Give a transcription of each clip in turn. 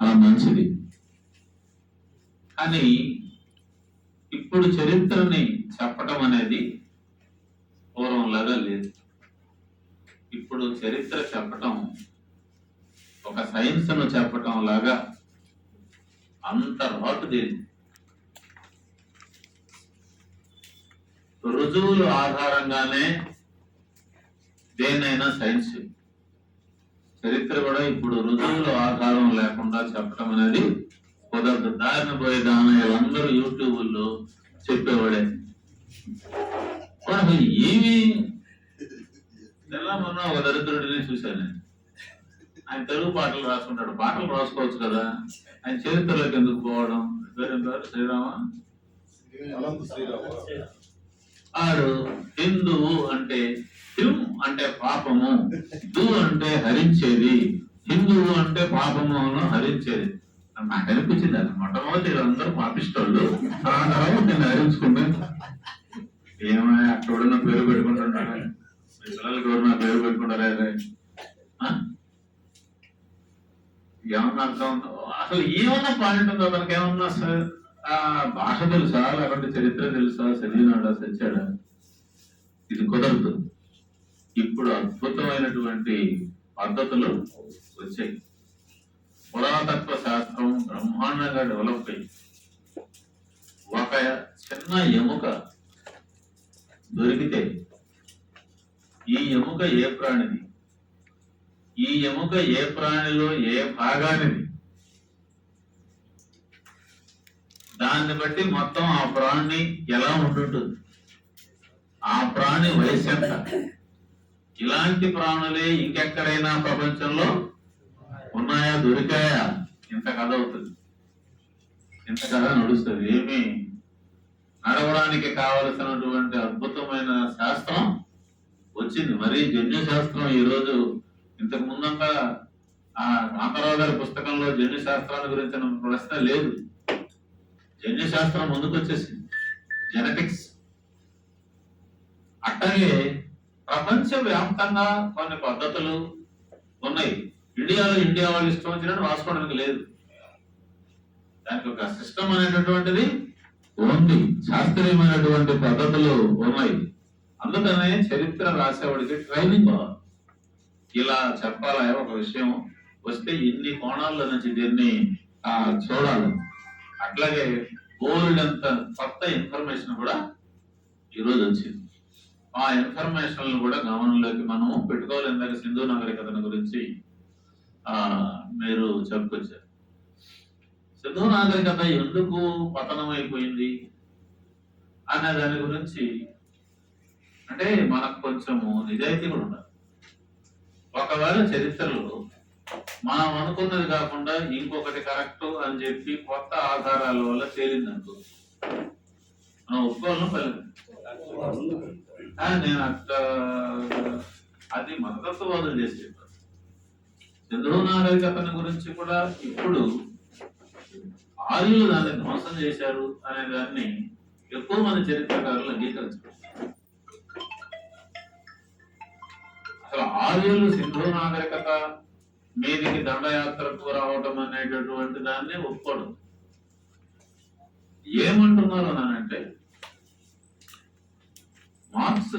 అలా మంచిది. కానీ ఇప్పుడు చరిత్రని చెప్పటం అనేది పూర్వంలాగా లేదు. ఇప్పుడు చరిత్ర చెప్పటం ఒక సైన్స్ను చెప్పటం లాగా అంత రాటు దేని? రుజువుల ఆధారంగానే దేన్నైనా సైన్స్ చరిత్ర కూడా ఇప్పుడు రుజువుల ఆధారం లేకుండా చెప్పడం అనేది కుదరదు. దారిన పోయే దానయ్యలందరూ యూట్యూబుల్లో చెప్పేవాడే. వాడు ఏమి తెల్ల మొన్న ఒక దరిద్రుడిని చూశాను నేను. ఆయన తెలుగు పాటలు రాసుకుంటాడు. పాటలు రాసుకోవచ్చు కదా. ఆయన చరిత్రలోకి ఎందుకు పోవడం? పేరు శ్రీరామ. ఆడు హిందువు అంటే హిం అంటే పాపము దు అంటే హరించేది హిందువు అంటే పాపము హరించేది. నాకు అనిపించింది అది. మొట్టమొదటి వీళ్ళందరూ పాపిస్తోళ్ళు ఆ తర్వాత నేను హరించుకుంటే. ఏమో అక్కడ నా పేరు పెట్టుకుంటున్నాడు. మీ పిల్లలకి ఎవరు నా పేరు పెట్టుకుంటారే ఆ? ఏమన్నా అర్థం ఉందో? అసలు ఏమన్నా పాయింట్ ఉందో? మనకి ఏమన్నా సార్ ఆ భాష తెలుసా? లేకుంటే చరిత్ర తెలుసా? చదివినాడా చచ్చాడా ఇది కుదరదు. ఇప్పుడు అద్భుతమైనటువంటి పద్ధతులు వచ్చాయి. పురాతత్వ శాస్త్రం బ్రహ్మాండంగా డెవలప్ అయింది ఒక చిన్న ఎముక దొరికితే ఈ ఎముక ఏ ప్రాణిది? ఈ ఎముక ఏ ప్రాణిలో ఏ భాగానిది? దాన్ని బట్టి మొత్తం ఆ ప్రాణి ఎలా ఉంటుంటుంది ఆ ప్రాణి వయసు ఎంత? ఇలాంటి ప్రాణులే ఇంకెక్కడైనా ప్రపంచంలో ఉన్నాయా దొరికాయా? ఇంత కథ అవుతుంది. ఇంత కథ నడుస్తుంది. ఏమి? నడవడానికి కావలసినటువంటి అద్భుతమైన శాస్త్రం వచ్చింది. మరి జన్యు శాస్త్రం ఈ రోజు ఇంతకు ముందంతా ఆ కాంతారావు గారి పుస్తకంలో జన్యు శాస్త్రాన్ని గురించిన ప్రశ్న లేదు. జన్యు శాస్త్రం ముందుకు వచ్చేసింది జెనెటిక్స్ అట్లాగే ప్రపంచ వ్యాప్తంగా కొన్ని పద్ధతులు ఉన్నాయి. ఇండియాలో ఇండియా వాళ్ళు ఇష్టం వచ్చినట్టు రాసుకోవడానికి లేదు. దానికి ఒక సిస్టమ్ అనేటటువంటిది ఉంది. శాస్త్రీయమైనటువంటి పద్ధతులు ఉన్నాయి. అందుకనే చరిత్ర రాసేవాడికి ట్రైనింగ్ ఇలా చెప్పాలా ఒక విషయం? వస్తే ఇన్ని కోణాల్లో నుంచి దీన్ని చూడాలి. అట్లాగే బోల్డ్ అంత కొత్త ఇన్ఫర్మేషన్ కూడా ఈరోజు వచ్చింది. ఆ ఇన్ఫర్మేషన్ కూడా గమనంలోకి మనము పెట్టుకోవాలి. ఇందాక సింధు నాగరికతను గురించి ఆ మీరు చెప్పుకొచ్చారు. సింధు నాగరికత ఎందుకు పతనం అయిపోయింది అనే దాని గురించి అంటే మనకు కొంచెము నిజాయితీ కూడా ఉండాలి. ఒకవేళ చరిత్రలో మనం అనుకున్నది కాకుండా ఇంకొకటి కరెక్ట్ అని చెప్పి కొత్త ఆధారాల వల్ల తేలిందనుకో మనం ఒప్పుకోవాలని పల్లె నేను అట్ట అది మతతత్వవాదులు చేసి చెప్పారు సింధు నాగరికతను గురించి కూడా ఇప్పుడు ఆర్యులు దాన్ని ధ్వంసం చేశారు అనే దాన్ని ఎక్కువ మంది చరిత్రకారులు అంగీకరించారు. అసలు ఆర్యులు సింధు నాగరికత మీదికి దండయాత్రకు రావటం అనేటటువంటి దాన్ని ఒప్పుకోవడం. ఏమంటున్నారు అంటే మార్క్స్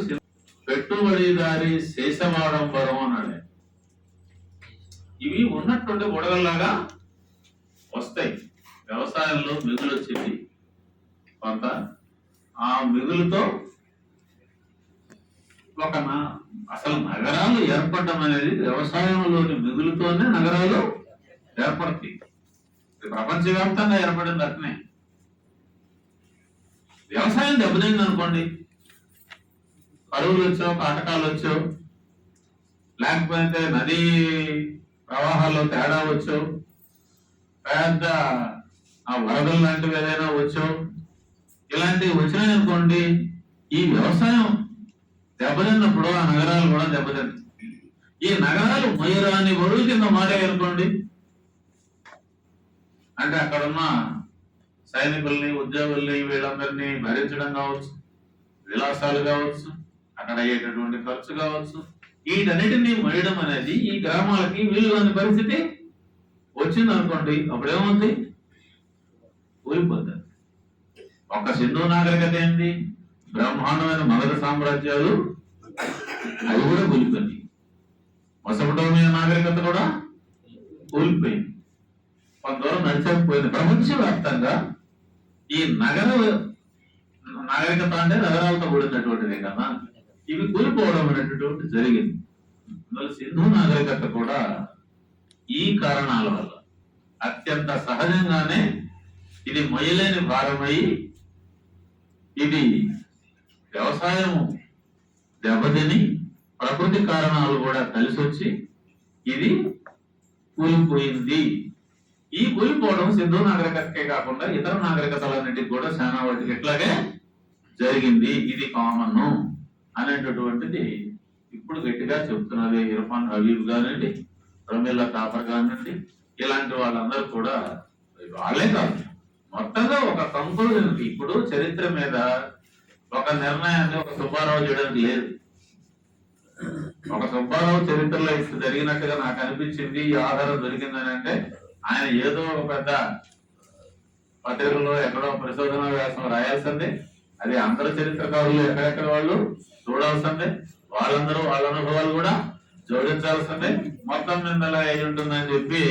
పెట్టుబడిదారి శేషవాడంబరం అన్నాడు. ఇవి ఉన్నటువంటి బుడగల్లాగా వస్తాయి. వ్యవసాయంలో మిగులు వచ్చింది కొంత ఆ మిగులుతో ఒక అసలు నగరాలు ఏర్పడడం అనేది వ్యవసాయంలోని మిగులుతోనే నగరాలు ఏర్పడతాయి. ప్రపంచవ్యాప్తంగా ఏర్పడింది అట్నే వ్యవసాయం దెబ్బతింది అనుకోండి కరువులు వచ్చావు కాటకాలు వచ్చావు లేకపోతే నదీ ప్రవాహాల్లో తేడా వచ్చావు పెద్ద ఆ వరదలు లాంటివి ఏదైనా వచ్చావు ఇలాంటివి వచ్చినాయి అనుకోండి ఈ వ్యవసాయం దెబ్బతిన్నప్పుడు ఆ నగరాలు కూడా దెబ్బతింటాయి ఈ నగరాలు మొయ్యరాని బరువు కింద మారాయి అనుకోండి అంటే అక్కడున్న సైనికుల్ని ఉద్యోగుల్ని వీళ్ళందరినీ భరించడం కావచ్చు విలాసాలు కావచ్చు అక్కడ అయ్యేటటువంటి ఖర్చు కావచ్చు. వీటన్నిటిని మొయ్యడం అనేది ఈ గ్రామాలకి వీలు కాని పరిస్థితి వచ్చింది అనుకోండి అప్పుడేమవుతుంది? కూలిపోతుంది ఒక సింధు నాగరికత ఏంటి? బ్రహ్మాండమైన మగధ సామ్రాజ్యాలు అవి కూడా కూలిపోయింది మొసపటోమియా నాగరికత కూడా కూలిపోయింది. కొంత దూరం నడిచకపోయింది. ప్రపంచవ్యాప్తంగా ఈ నగర నాగరికత అంటే నగరాలతో కూడినటువంటిదే కదా. ఇవి కూలిపోవడం అనేటటువంటి జరిగింది. అందువల్ల సింధు నాగరికత కూడా ఈ కారణాల వల్ల అత్యంత సహజంగానే ఇది మొయ్యలేని భారమై ఇది వ్యవసాయం దెబ్బతిని ప్రకృతి కారణాలు కూడా కలిసి వచ్చి ఇది కూలిపోయింది. ఈ కూలిపోవడం సింధు నాగరికతకే కాకుండా ఇతర నాగరికతలన్నిటికి కూడా చాలా వాటికి ఇట్లాగే జరిగింది. ఇది కామన్. అనేటటువంటిది ఇప్పుడు గట్టిగా చెప్తున్నది ఇర్ఫాన్ హబీబ్ కానివ్వండి ప్రమీల తాపర్ కానివ్వండి ఇలాంటి వాళ్ళందరూ కూడా వాళ్ళే కాదు మొత్తంగా ఒక కంక్లూజన్ ఇప్పుడు చరిత్ర మీద ఒక నిర్ణయాన్ని ఒక సుబ్బారావు చేయడానికి లేదు. ఒక సుబ్బారావు చరిత్రలో ఇప్పుడు జరిగినట్టుగా నాకు అనిపించింది ఈ ఆధారం దొరికిందని అంటే ఆయన ఏదో ఒక పెద్ద పత్రికలో ఎక్కడో పరిశోధన వ్యాసం రాయాల్సిందే. అది అందరి చరిత్రకారులు ఎక్కడెక్కడ వాళ్ళు చూడాల్సిందే. వాళ్ళందరూ వాళ్ళ అనుభవాలు కూడా జోడించాల్సిందే. మొత్తం నిందలా అయి ఉంటుందని చెప్పి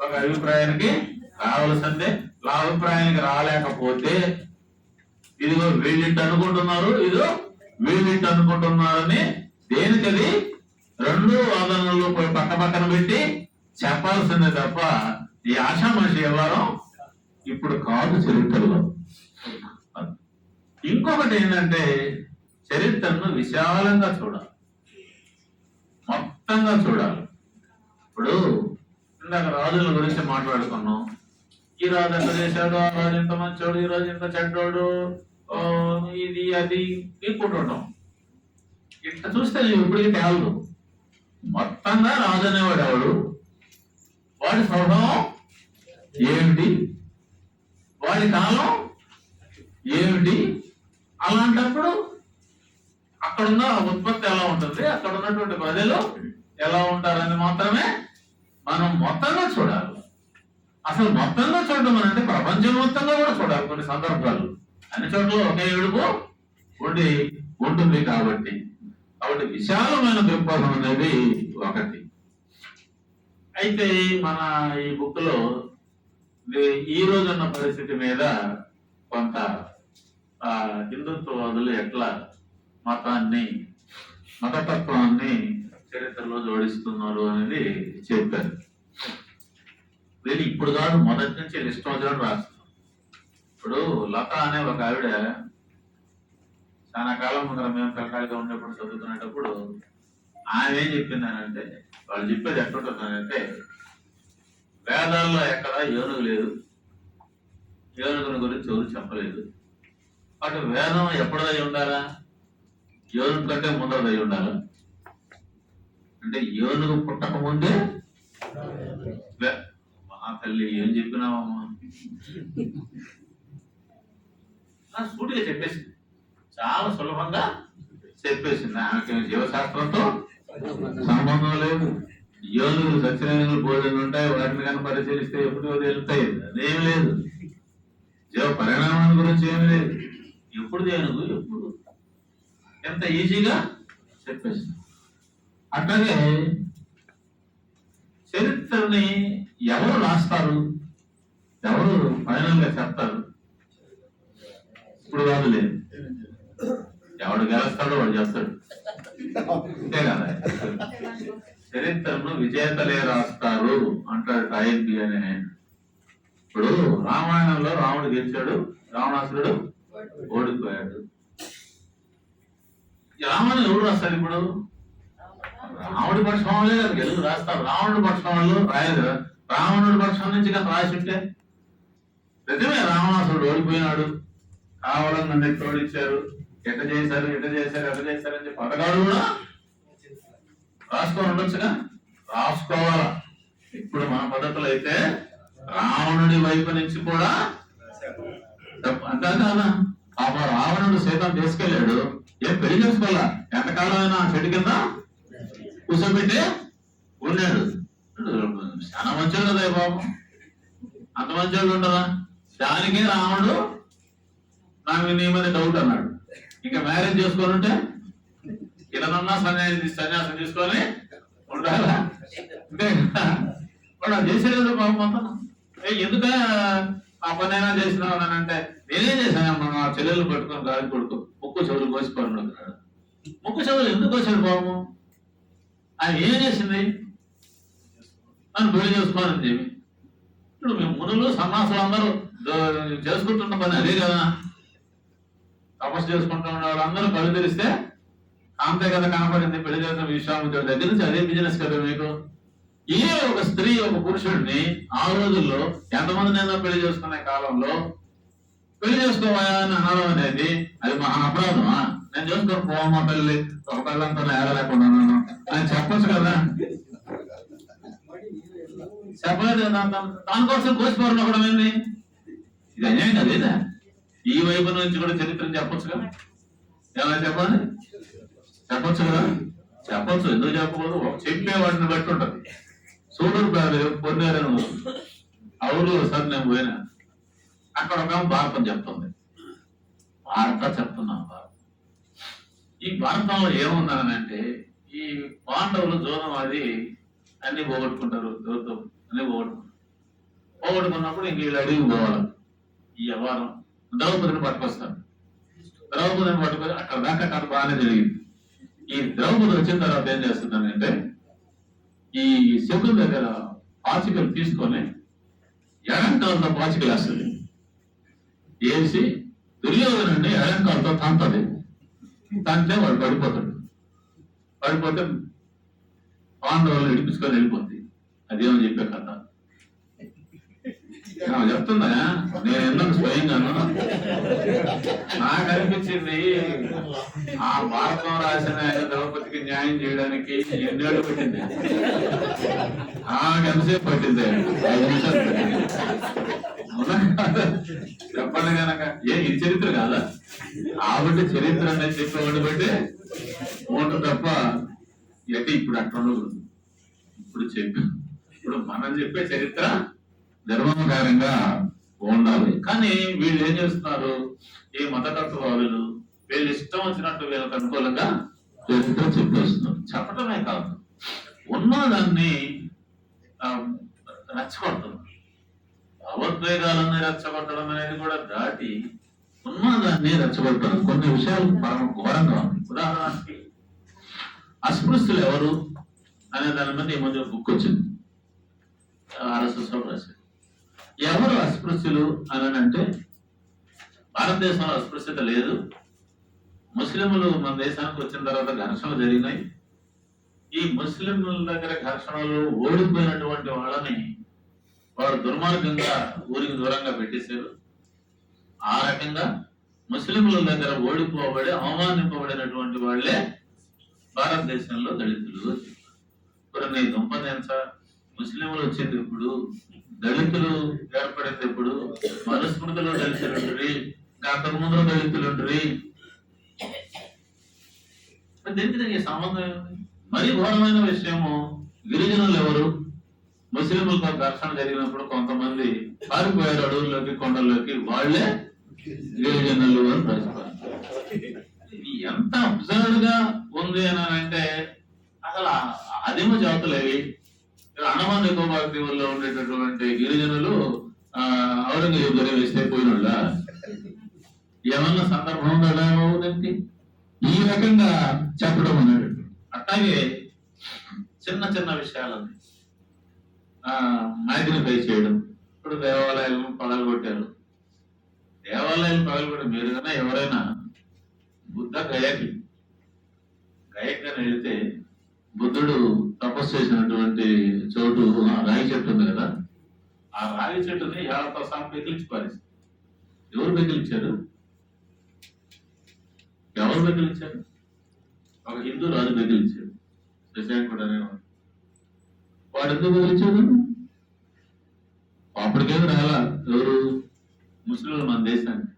ఒక అభిప్రాయానికి రావాల్సిందే. ఆ అభిప్రాయానికి రాలేకపోతే ఇదిగో వీళ్ళింటి అనుకుంటున్నారు ఇదో వీళ్ళింటి అనుకుంటున్నారని దేనికది? రెండు వాదనలు పోయి పక్క పక్కన పెట్టి చెప్పాల్సిందే తప్ప ఈ ఆషామాషి వ్యవహారం ఇప్పుడు కాదు చరిత్రలో. ఇంకొకటి ఏంటంటే చరిత్రను విశాలంగా చూడాలి. మొత్తంగా చూడాలి. ఇప్పుడు ఇందాక రాజుల గురించి మాట్లాడుకున్నాం. ఈ రాజు ఎంత చేశాడు? ఆ రాజు ఎంత మంచోడు? ఈ రాజు ఎంత చెడ్డోడు? ఇది అది తీసుకుంటుంటాం ఇట్లా చూస్తే ఇప్పటికి తేలదు. మొత్తంగా రాజు అనేవాడు ఎవడు? వాడి స్వభావం ఏమిటి? వాడి కాలం ఏమిటి? అలాంటప్పుడు అక్కడున్న ఉత్పత్తి ఎలా ఉంటుంది? అక్కడ ఉన్నటువంటి ప్రజలు ఎలా ఉంటారని మాత్రమే మనం మొత్తంగా చూడాలి. అసలు మొత్తంగా చూడడం అంటే ప్రపంచం మొత్తంగా కూడా చూడాలి కొన్ని సందర్భాలు. అన్ని చోట్ల ఒకే ఏడుపు ఉండి ఉంటుంది కాబట్టి. కాబట్టి విశాలమైన దృక్పథం అనేది ఒకటి. అయితే మన ఈ బుక్లో ఈ రోజున్న పరిస్థితి మీద కొంత హిందుత్వవాదులు ఎట్లా మతాన్ని మతతత్వాన్ని చరిత్రలో జోడిస్తున్నారు అనేది చెప్పారు. వీళ్ళు ఇప్పుడు కాదు మొదటి నుంచి లిస్ట్ వచ్చినట్టు రాస్తారు ఇప్పుడు లత అనే ఒక ఆవిడ చాలా కాలం ముందర మేము పిల్లకాయలుగా ఉండేప్పుడు చదువుతున్నప్పుడు ఆమె ఏం చెప్పిందనంటే వాళ్ళు చెప్పేది ఎట్లుంటుందనంటే వేదాల్లో ఎక్కడ ఏనుగు లేదు. ఏనుగుని గురించి ఎవరు చెప్పలేదు. అటు వేదం ఎప్పుడదై ఉండాలా? ఏనుగు కంటే ముందరదై ఉండాలా. అంటే ఏనుగు పుట్టక ముందే మా తల్లి ఏం చెప్పినావమ్మా? సూటిగా చెప్పేసింది. చాలా సులభంగా చెప్పేసింది. ఆమెకి జీవశాస్త్రంతో సంబంధం లేదు. యోనులు సత్యనారాయణ భోజనం ఉంటాయి. వాటిని కానీ పరిశీలిస్తే ఎప్పుడు తెలుస్తాయి అదేం లేదు. జీవ పరిణామం గురించి ఏమి లేదు. ఎప్పుడు ఏనుగు ఎప్పుడు ఎంత ఈజీగా చెప్పేసి. అట్లాగే చరిత్రని ఎవరు రాస్తారు? ఎవరు ఫైనల్గా చెప్తారు? ఇప్పుడు కాదు లేదు ఎవడు గెలుస్తాడో వాడు చెప్తాడు. అంతే కదా. చరిత్రను విజేతలే రాస్తారు అంటాడు టైంపి అనే ఇప్పుడు రామాయణంలో రాముడు గెలిచాడు రావణాసురుడు ఓడిపోయాడు. రామాయణం ఎవరు రాస్తారు ఇప్పుడు? రాముడి పక్షం వాళ్ళే కదా గెలుపు రాస్తారు. రావణుడి పక్షం వాళ్ళు రాయదు రావణుడి పక్షం నుంచి కదా రాసి ఉంటే నిజమే రావణాసురుడు ఓడిపోయినాడు. కావాలని నన్ను ఓడించారు ఎట్ట చేశారు ఎట్ట చేశారు ఎట్ట చేశారు అని చెప్పి పథకాలు కూడా? రాసుకొని ఉండొచ్చుగా? రాసుకోవాలా? ఇప్పుడు మన పద్ధతులు అయితే రావణుడి వైపు నుంచి కూడా కదా? పాప రావణుడు సీతం తీసుకెళ్ళాడు. ఏం పెళ్ళి చేసుకోవాలా ఎంతకాలం అయినా చెట్టు కింద కూర్చోబెట్టి ఉన్నాడు చాలా మంచోడు కదా పాపం. బాబు అంత మంచోడు ఉండదా దానికే రాముడు నాకు నీ మీద డౌట్ అన్నాడు. ఇంకా మ్యారేజ్ చేసుకొని ఇలానన్నా సన్యాసి సన్యాసం తీసుకొని ఉండాలా? అంతే కదా? చేసేది బాబు మొత్తం ఎందుక ఆ పనైనా చేసినావు అని అంటే నేనేం చేశాను అమ్మ చెల్లెలు పట్టుకొని గాలి కొడుకు ముక్కు చెవులు కోసుకొని అన్నాడు ముక్కు చెవులు ఎందుకు కోసాడు బాబు? ఆయన ఏం చేసింది? అని పెళ్ళి చేసుకోవాలని చెప్పి. ఇప్పుడు మేము మునులు సన్నాసులు అందరూ చేసుకుంటున్న పని అదే కదా. తపస్సు చేసుకుంటున్న వాళ్ళందరూ కళ్ళు తెరిస్తే అంతే కదా కనపడింది పెళ్ళి చేసిన విశ్వామిత్రుడి దగ్గర నుంచి అదే బిజినెస్ కదా మీకు. ఏ ఒక స్త్రీ ఒక పురుషుడిని ఆ రోజుల్లో ఎంతమంది నేను పెళ్ళి చేసుకునే కాలంలో పెళ్ళి చేసుకోవాలా అని అనడం అనేది అది మహా అపరాధమా? నేను చేసుకోను పోవమ్మా పెళ్ళి ఒక పెళ్ళంతా ఏడలేకుండా అని చెప్పొచ్చు కదా? చెప్పలేదు కదా దాని- దానికోసం కోసిపోవడం ఒకడం ఏంది? ఇది అన్యాయం కదా ఈ వైపు నుంచి కూడా చరిత్రను చెప్పొచ్చు కదా? ఏమైనా చెప్పాలి? చెప్పొచ్చు కదా? చెప్పొచ్చు. ఎందుకు చెప్పకూడదు? చెప్పేవాడిని బట్టి ఉంటది. సూడూరు కాదు పొందారని అవును సార్ నేను పోయినా. అక్కడ ఒక భారతం చెప్తుంది. భారత చెప్తున్నాం భారతం. ఈ భారతంలో ఏముందనంటే ఈ పాండవులు జోనం అది అన్ని పోగొట్టుకుంటారు ఎవరితో అన్ని పోగొట్టుకుంటారు. పోగొట్టుకున్నప్పుడు ఇంక వీళ్ళు అడిగి పోవాలి. ఈ వ్యవహారం. ద్రౌపదిని పట్టుకొస్తాను ద్రౌపదిని పట్టుకొని అక్కడ దాకా కథ బాగానే జరిగింది. ఈ ద్రౌపది వచ్చిన తర్వాత ఏం చేస్తుందంటే ఈ శకుని దగ్గర పాచికలు తీసుకొని ఎడంకాలతో పాచికలు వేస్తుంది. వేసి దుర్యోధనుడిని ఎడంకాలతో తంతది. తంటే వాడు పడిపోతాడు. పడిపోతే పాండవులు నడిపించుకొని వెళ్ళిపోతుంది అదేమని చెప్పే కథ. నాకు చెప్తుందా నేను ఎందుకు స్వయంగాను. నాకు అనిపించింది ఆ భారతం రాసిన ద్రౌపదికి న్యాయం చేయడానికి ఎన్నేళ్ళు పట్టింది? ఆ ఎంతసేపు పట్టింది? ఐదు నిమిషాలు పట్టింది. అవునా చెప్పండి కనుక ఏ ఇది చరిత్ర కాదా? ఆవిడ చరిత్ర అనేది చెప్పేవాడు బట్టి ఓటు తప్ప ఎట్టి ఇప్పుడు అట్లా ఇప్పుడు చెప్పి ఇప్పుడు మనం చెప్పే చరిత్ర ధర్మకారంగా ఉండాలి. కానీ వీళ్ళు ఏం చేస్తున్నారు? ఈ మతతత్వవాదులు వీళ్ళు ఇష్టం వచ్చినట్టు వీళ్ళకి అనుకూలంగా చరిత్ర చెప్పేస్తున్నారు. చెప్పటమే కాదు. ఉన్నదాన్ని ఆ, రెచ్చగొడుతున్నారు. భావోద్వేగాలన్నీ రెచ్చగొట్టడం అనేది కూడా దాటి ఉన్నదాన్ని రెచ్చగొట్టడం కొన్ని విషయాలు పరమ ఘోరంగా ఉంది. ఉదాహరణకి అస్పృశ్యులు ఎవరు అనే దాని మీద ఈ మధ్య బుక్ వచ్చింది. ఆర్ఎస్ఎస్లో రాశారు. ఎవరు అస్పృశ్యులు అని అంటే భారతదేశంలో అస్పృశ్యత లేదు. ముస్లింలు మన దేశానికి వచ్చిన తర్వాత ఘర్షణలు జరిగినాయి. ఈ ముస్లింల దగ్గర ఘర్షణలు ఓడిపోయినటువంటి వాళ్ళని వారు దుర్మార్గంగా ఊరికి దూరంగా పెట్టేశారు. ఆ రకంగా ముస్లింల దగ్గర ఓడిపోబడి అవమానింపబడినటువంటి వాళ్ళే భారతదేశంలో దళితులు ఇప్పుడు నీ దుంపదెంత ముస్లింలు వచ్చింది ఇప్పుడు దళితులు ఏర్పడింది ఇప్పుడు మనుస్మృతిలో దళితులు ఉంటుంది అంతకు ముందు దళితులు ఉంటుంది దీనికి సంబంధం ఏముంది? మరి ఘోరమైన విషయము గిరిజనులు ఎవరు? ముస్లింలతో ఘర్షణ జరిగినప్పుడు కొంతమంది పారిపోయారు అడవుల్లోకి కొండల్లోకి. వాళ్ళే గిరిజనులు అని ఇది ఎంత అబ్జర్వ్గా ఉంది అని అంటే అసలు ఆదిమ జాతులు అవి అండమాన్ నికోబార్ దీవుల్లో ఉండేటటువంటి గిరిజనులు ఆ, ఔరంగజేబు గారి వేస్తే పోయినోళ్ళ? ఏమన్నా సందర్భం ఉందా ఈ రకంగా చెప్పడం అన్నాడు అట్లాగే చిన్న చిన్న విషయాలని మ్యాగ్నిఫై చేయడం. ఇప్పుడు దేవాలయాలను పగలగొట్టారు దేవాలయాలు పగలగొట్టి మీరు కన్నా ఎవరైనా బుద్ధ గయకి గయకి అని వెళితే బుద్ధుడు తపస్సు చేసినటువంటి చోటు ఆ రాగి చెట్టు ఉంది కదా. ఆ రాగి చెట్టుని ఏళ్ళతో సహా పెకిలించి పారేసి ఎవరు పెకిలించారు ఎవరు పెకిలించారు ఒక హిందూ రాజు పెకిలించాడు శశాంకుడు అనేవాడు వాడు ఎందుకు బెదిరించాడు అప్పటికేం రాలా. ఎవరు? ముస్లింలు మన దేశానికి.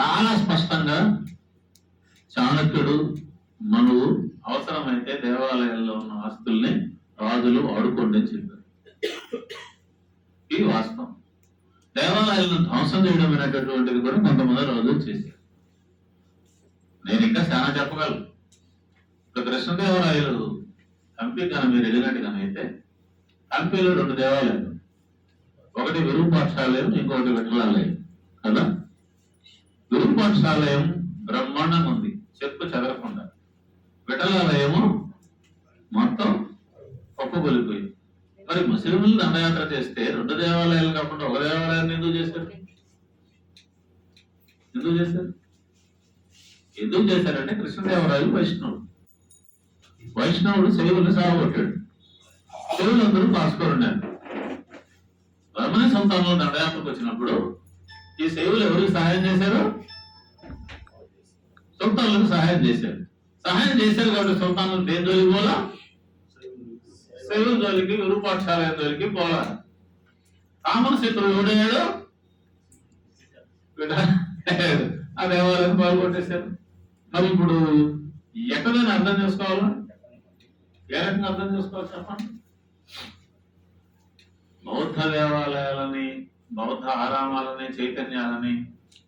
చాలా స్పష్టంగా చాణక్యుడు మనువు అవసరమైతే దేవాలయాల్లో ఉన్న ఆస్తుల్ని రాజులు వాడుకోండి అని చెప్పారు. ఇది వాస్తవం. దేవాలయాలను ధ్వంసం చేయడం అనేటటువంటిది కూడా కొంతమంది రాజులు చేశారు. నేను ఇంకా చాలా చెప్పగలను. ఇప్పుడు కృష్ణదేవరాయలు హంపి కానీ మీరు వెళ్ళినట్టు కనైతే హంపీలో రెండు దేవాలయాలు ఒకటి విరూపాక్షాలయం ఇంకొకటి విఠలాలయం. కదా? విరూపాక్షాలయం బ్రహ్మాండంగా ఉంది. చెప్పు చదవకుండా. విఠలాలయము మొత్తం ఒప్పుకొలిపోయింది. మరి ముస్లింలు దండయాత్ర చేస్తే రెండు దేవాలయాలు కాకుండా ఒక దేవాలయాన్ని ఎందుకు చేశారు? ఎందుకు చేశారు? ఎందుకు చేశారంటే కృష్ణదేవరాయలు వైష్ణవుడు వైష్ణవుడు శైవులు సాగొట్టాడు శైవులందరూ కాసుకోరున్నారు రమణ సంతానంలో దండయాత్రకు వచ్చినప్పుడు ఈ శైవులు ఎవరికి సహాయం చేశారు? సుల్తాన్లకు సహాయం చేశారు. సహాయం చేశారు కాబట్టి సుల్తాన్లు దేని జోలికి పోలా శైవుల జోలికి విరూపాక్షాలయం జోలికి పోలా కామన్ శత్రువు ఎవడయ్యాడు? ఆ దేవాలయం పాల్గొట్టేశారు. మరి ఇప్పుడు ఎక్కడైనా అర్థం చేసుకోవాలా? ఏ రకంగా అర్థం చేసుకోవాలి చెప్పండి? బౌద్ధ దేవాలయాలని బౌద్ధ ఆరామాలని చైతన్యాలని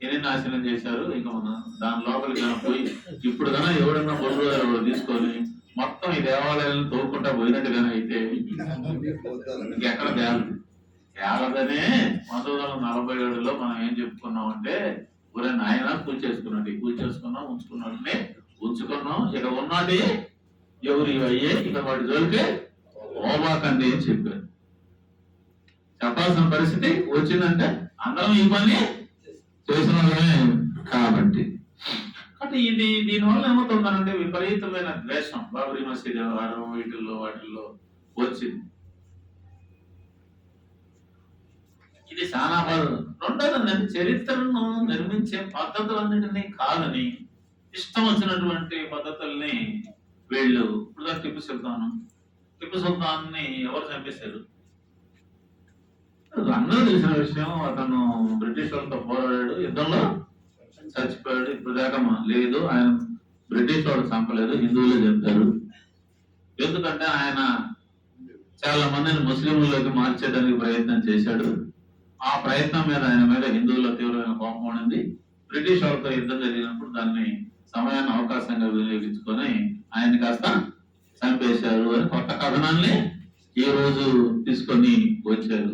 ఎన్ని నాశనం చేశారు? ఇంకా మనం దాని లోపలికి కనుక పోయి ఇప్పుడు కన్నా ఎవడన్నా బొల్లు తీసుకొని మొత్తం ఈ దేవాలయాలను తోడుకుంటా పోయినట్టుగానే అయితే ఇంకెక్కడ తేలదు? తేలదనే పంతొమ్మిది వందల నలభై ఏడులో మనం ఏం చెప్పుకున్నాం అంటే ఊరే నాయన పూజ చేసుకున్నాడు పూజ చేసుకున్నాం ఉంచుకున్నాడు ఉంచుకున్నాం ఇక ఉన్నాడు ఎవరు అయ్యే? ఇక వాటి జోలికి ఓబాకండి అని చెప్పారు చెప్పాల్సిన పరిస్థితి వచ్చిందంటే అందరం ఈ పని చేసిన కాబట్టి. కాబట్టి ఇది దీనివల్ల ఏమవుతుందనంటే విపరీతమైన ద్వేషం. బాబరీ మసీద్ వ్యవహారం వీటిల్లో వాటిల్లో వచ్చింది. ఇది చాలా బాధ. రెండోది చరిత్రను నిర్మించే పద్ధతులన్నింటినీ కాదని ఇష్టం వచ్చినటువంటి పద్ధతుల్ని వీళ్ళు ఇప్పుడు దాకా టిప్పు సుల్తాన్? టిప్పు సుల్తాన్ని ఎవరు చంపేశారు? అందరూ తెలిసిన విషయం. అతను బ్రిటిష్ వాళ్ళతో పోరాడాడు. యుద్ధంలో చచ్చిపోయాడు. ఇప్పుడు దాకా లేదు. ఆయన బ్రిటిష్ వాళ్ళు చంపలేదు. హిందువులే చంపారు. ఎందుకంటే ఆయన చాలా మందిని ముస్లింలకి మార్చేయడానికి ప్రయత్నం చేశాడు. ఆ ప్రయత్నం మీద ఆయన మీద హిందువుల తీవ్రమైన కోపం ఉండింది. బ్రిటిష్ వాళ్ళతో యుద్ధం జరిగినప్పుడు దాన్ని సమయాన్ని అవకాశంగా వినియోగించుకొని ఆయన కాస్త చంపేశారు అని కొత్త కథనాన్ని ఈ రోజు తీసుకొని వచ్చారు.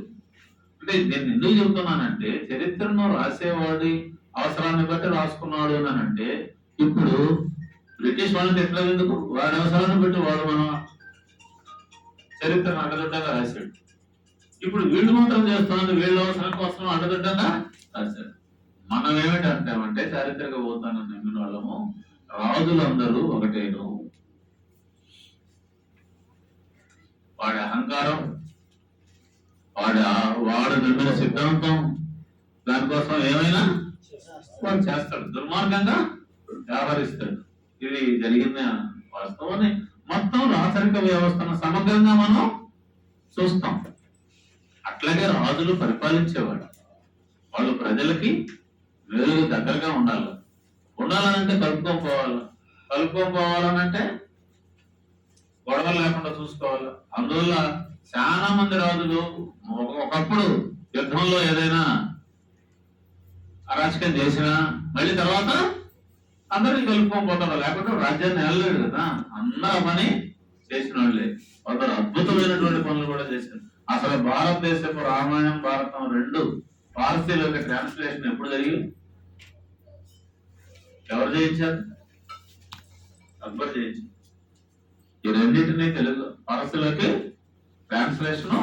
అంటే నేను ఎందుకు చెబుతున్నానంటే చరిత్రను రాసేవాడి అవసరాన్ని బట్టి రాసుకున్నాడు అని అంటే ఇప్పుడు బ్రిటిష్ వాళ్ళని ఎట్లా ఎందుకు? వాడి అవసరాన్ని బట్టి వాడు మన చరిత్రను అడ్డదిడ్డంగా రాశాడు. ఇప్పుడు వీళ్ళు మాత్రం చేస్తున్నది వీళ్ళ అవసరం కోసం అడ్డదిడ్డంగా రాశాడు. మనం ఏమిటి అంటామంటే చారిత్రక పోతానని నమ్మిన వాళ్ళము రాజులందరూ ఒకటేను. వాడి అహంకారం వాడి వాడు నమ్మిన సిద్ధాంతం దానికోసం ఏమైనా వాడు చేస్తాడు. దుర్మార్గంగా వ్యవహరిస్తాడు. ఇది జరిగిన వాస్తవాన్ని. మొత్తం రాచరిక వ్యవస్థను సమగ్రంగా మనం చూస్తాం. అట్లాగే రాజులు పరిపాలించేవాడు. వాళ్ళు ప్రజలకి వేరుగా దగ్గరగా ఉండాలి. ఉండాలనంటే కలుపుకొని పోవాలి. కలుపుకొని పోవాలనంటే గొడవలు లేకుండా చూసుకోవాలి. అందువల్ల చాలా మంది రాజులు ఒకప్పుడు యుద్ధంలో ఏదైనా అరాచకం చేసినా మళ్ళీ తర్వాత అందరినీ కలుపుకొని పోతారు. లేకపోతే రాజ్యాన్ని వెళ్ళలేడు కదా. అందరూ పని చేసిన వాళ్ళే. కొందరు అద్భుతమైనటువంటి పనులు కూడా చేశారు. అసలు భారతదేశపు రామాయణం భారతం రెండు పార్సీలోకి ట్రాన్స్లేషన్ ఎప్పుడు జరిగింది ఎవరు చేయించారు అక్బర్ చేయించారు ఈ రెండింటినీ తెలుగు పార్సీలోకి ట్రాన్స్లేషన్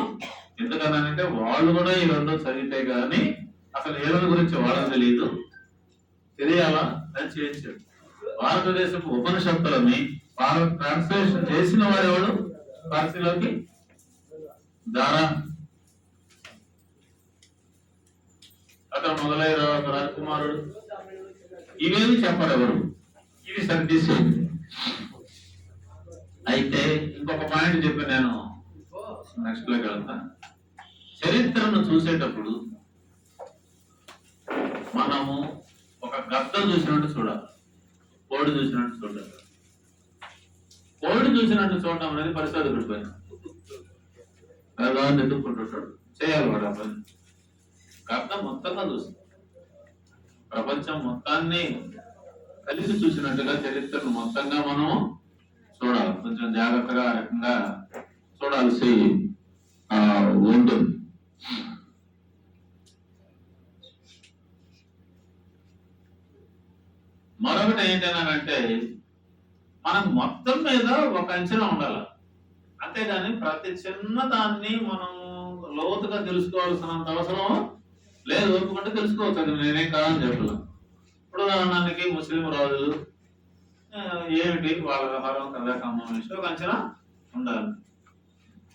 ఎందుకనంటే వాళ్ళు కూడా ఈ రెండు చదివితే గాని అసలు ఏళ్ళ గురించి వాళ్ళకి తెలియదు తెలియాలా? అని చేయించాడు భారతదేశపు ఉపనిషత్తులని భారత ట్రాన్స్లేషన్ చేసిన వాడు ఎవడు పార్సీలోకి దారా. అతను మొదలై రాజకుమారుడు. ఇవేమి చెప్పరు ఎవరు? ఇవి సర్దీసేది అయితే ఇంకొక పాయింట్ చెప్పి నేను నెక్స్ట్లోకి వెళ్తాను చరిత్రను చూసేటప్పుడు మనము ఒక గద్ద చూసినట్టు చూడాలి. కోడి చూసినట్టు చూడాలి. కోడి చూసినట్టు చూడటం అనేది పరిశోధకుడి పని. పేదవాడిని ఎదుర్కొంటుంటాడు చేయాలి వాడు ఆ పని. గద్ద మొత్తంగా చూస్తాం ప్రపంచం మొత్తాన్ని కలిసి చూసినట్టుగా చరిత్రను మొత్తంగా మనం చూడాలి కొంచెం జాగ్రత్తగా రకంగా చూడాల్సి ఉంటుంది మరొకటి ఏంటంటే మనకు మొత్తం మీద ఒక అంచనా ఉండాలి. అంతేగాని ప్రతి చిన్న దాన్ని మనం లోతుగా తెలుసుకోవాల్సినంత అవసరం లేదు. ఒప్పుకుంటే తెలుసుకోవచ్చు. అది నేనేం కాదని చెప్పలేదు ఇప్పుడు ఉదాహరణకి ముస్లిం రాజులు ఏమిటి? వాళ్ళ వ్యవహారం కథాకామం విషయం ఒక అంచనా ఉండాలి.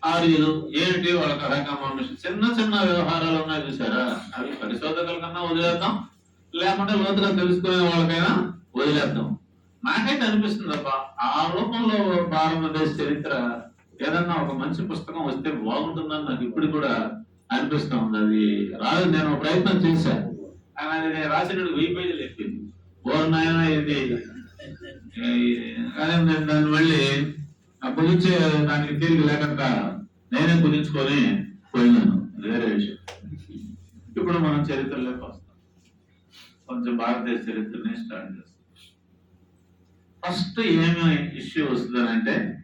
ఆర్యులు ఏమిటి? వాళ్ళ కథాకామం విషయం చిన్న చిన్న వ్యవహారాలు ఉన్నాయి చూసారా? అవి పరిశోధకుల కన్నా వదిలేద్దాం. లేకుంటే లోతుగా తెలుసుకునే వాళ్ళకైనా వదిలేద్దాం. నాకైతే అనిపిస్తుంది తప్ప ఆ రూపంలో భారతదేశ చరిత్ర ఏదన్నా ఒక మంచి పుస్తకం వస్తే బాగుంటుందని నాకు ఇప్పుడు కూడా అనిపిస్తా ఉంది. అది రాదు నేను ఒక ప్రయత్నం చేశాను ఆయన అది నేను రాసినట్టు వెయ్యి పేజీలు ఎక్కింది. ఓ నాయన ఇది కానీ నేను దాన్ని మళ్ళీ ఆ కుదించే దానికి తిరిగి లేక నేనే కుదించుకొని పోయినాను. వేరే విషయం. ఇప్పుడు మనం చరిత్రలోకి వస్తాం. కొంచెం భారతదేశ చరిత్రనే స్టార్ట్ చేస్తాం. ఫస్ట్ ఏమి ఇష్యూ వస్తుందంటే